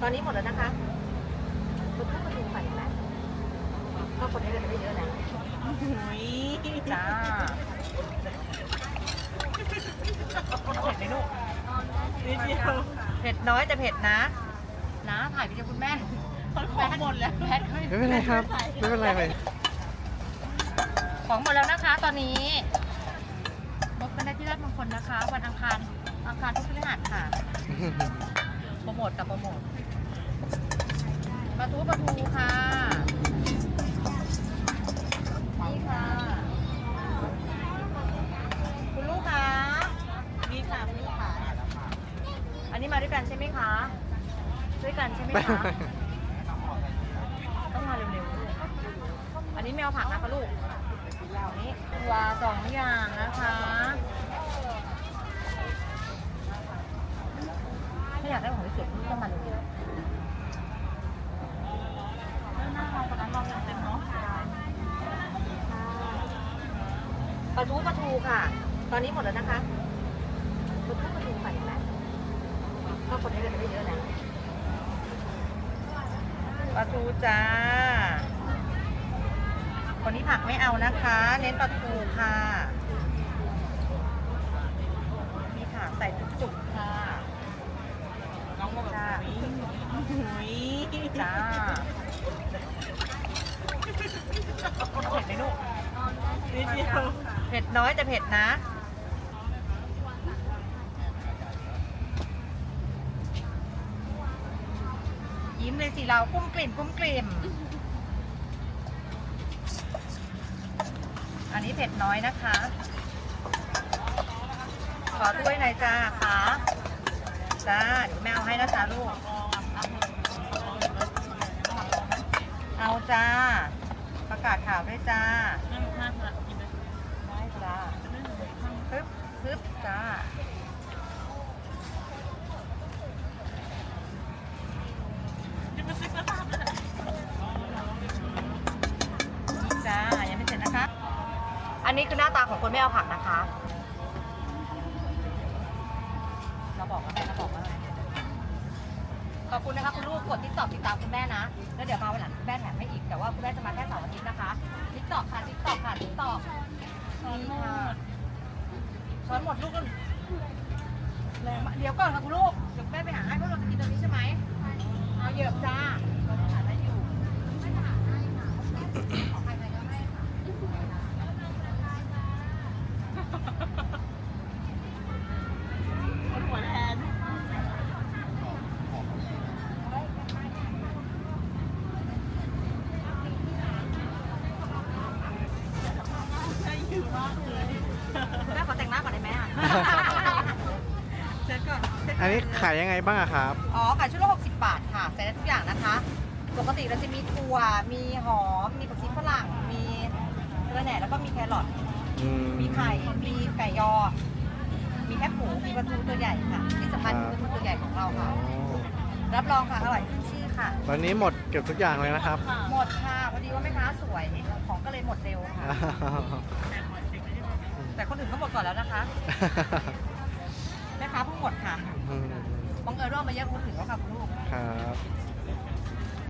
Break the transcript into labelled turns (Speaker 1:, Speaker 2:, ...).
Speaker 1: ตอนนี้หมดแล้วนะคะคุณทุกคนดูฝันไหมก็คนได้เงินไปได้เยอะนะจ้าเผ็ดไหมลูก
Speaker 2: นิดเดียว
Speaker 1: เผ็ดน้อยแต่เผ็ดนะ นะถ่ายวิดีโอคุณแม่
Speaker 2: คนของหมดแล้ว
Speaker 1: แพท
Speaker 3: ไม่เป็นไรครับ ไม่เป็นไรเลย
Speaker 1: ของหมดแล้วนะคะตอนนี้พบกันได้ที่ราชมงคลนะคะ วันอังคารอังคารทุกพฤหัสค่ะ โปรโมทกับโปรโมทปลาทูปลาทูค่ะ นี่ค่ะ คุณลูกค้า
Speaker 2: มีค่ะมีค่ะ
Speaker 1: อันนี้มาด้วยกันใช่ไหมคะ ด้วยกันใช่ไหมคะ ต้องมาเร็วๆ อันนี้แมวผักนะคะลูกอันนี้ตัวสองอย่างนะคะ ถ้าอยากได้ของสวยๆต้องมาเร็ว
Speaker 2: หน้าเราคนนั้นลองเต็มเนาะ
Speaker 1: ๆ ปลาทูปลาทูค่ะ ตอนนี้หมดแล้วนะคะปลาทูปลาทูฝันไหมก็คนได้เงินไปได้เยอะนะปลาทูจ้าคนนี้ผักไม่เอานะคะ เน้นปลาทูค่ะนี่ค่ะใส่จุกๆค่ะ
Speaker 2: น้องบอกแบบหุย
Speaker 1: จ้าเผ็ดไหมลูก
Speaker 2: นิดเดียว
Speaker 1: เผ็ดน้อยแต่เผ็ดนะ ยิ้มเลยสิเรากุ้มกลิ่มกุ้มกลิ่มอันนี้เผ็ดน้อยนะคะ ขอถ้วยหน่อยจ้าค่ะจ้าเดี๋ยวแม่เอาให้นะจ้าลูก เอาจ้า ประกาศข่าวด้วยจ้า อันนี้คือหน้าตาของคนไม่เอาผักนะคะเราบอกว่าแม่เราบอกว่าอะไรขอบคุณนะคะคุณลูกกดติ๊กต็อกติดตามคุณแม่นะ แล้วเดี๋ยวมาวันหลังคุณแม่แถมให้อีก แต่ว่าคุณแม่จะมาแค่เสาร์อาทิตย์นะคะติ๊กต็อกค่ะติ๊กต็อกค่ะติ๊กต็อกนี่ค่ะช้อนหมดลูกแรงมากเดี๋ยวก่อนค่ะคุณลูกเดี๋ยว แม่ขอแต่งหน้าก่อนได้ไหมอะเช็ดก่อนเช็ดก่
Speaker 3: อันนี้ขายยังไงบ้างอะครับ
Speaker 1: อ๋อขายชุดละ60 บาทค่ะใส่ได้ทุกอย่างนะคะ ปกติเราจะมีถั่ว มีหอม มีผักชีฝรั่ง มีเนื้อแหน่แล้วก็มีแครอท
Speaker 3: อืม
Speaker 1: มีไข่ มีไก่ยอ มีแคบหมู มีปลาทูตัวใหญ่ค่ะ ที่สำคัญคือปลาทูตัวใหญ่ของเรา
Speaker 3: อ๋อ
Speaker 1: ค่ะ รับรองค่ะอร่อยขึ้นชื่อค่ะ
Speaker 3: ตอนนี้หมดเกือบทุกอย่างเลยนะครับ
Speaker 1: หมดค่ะพอดีว่าแม่ค้าสวยของก็เลยหมดเร็วค่ะ แต่คนอื่นก็หมดก่อนแล้วนะคะแม่ค้าเพิ่งหมดค่ะ
Speaker 3: อืม
Speaker 1: บังเอิญว่าเอามาเยอะคนอื่นแล้วค่ะคุณลูก
Speaker 3: ครับ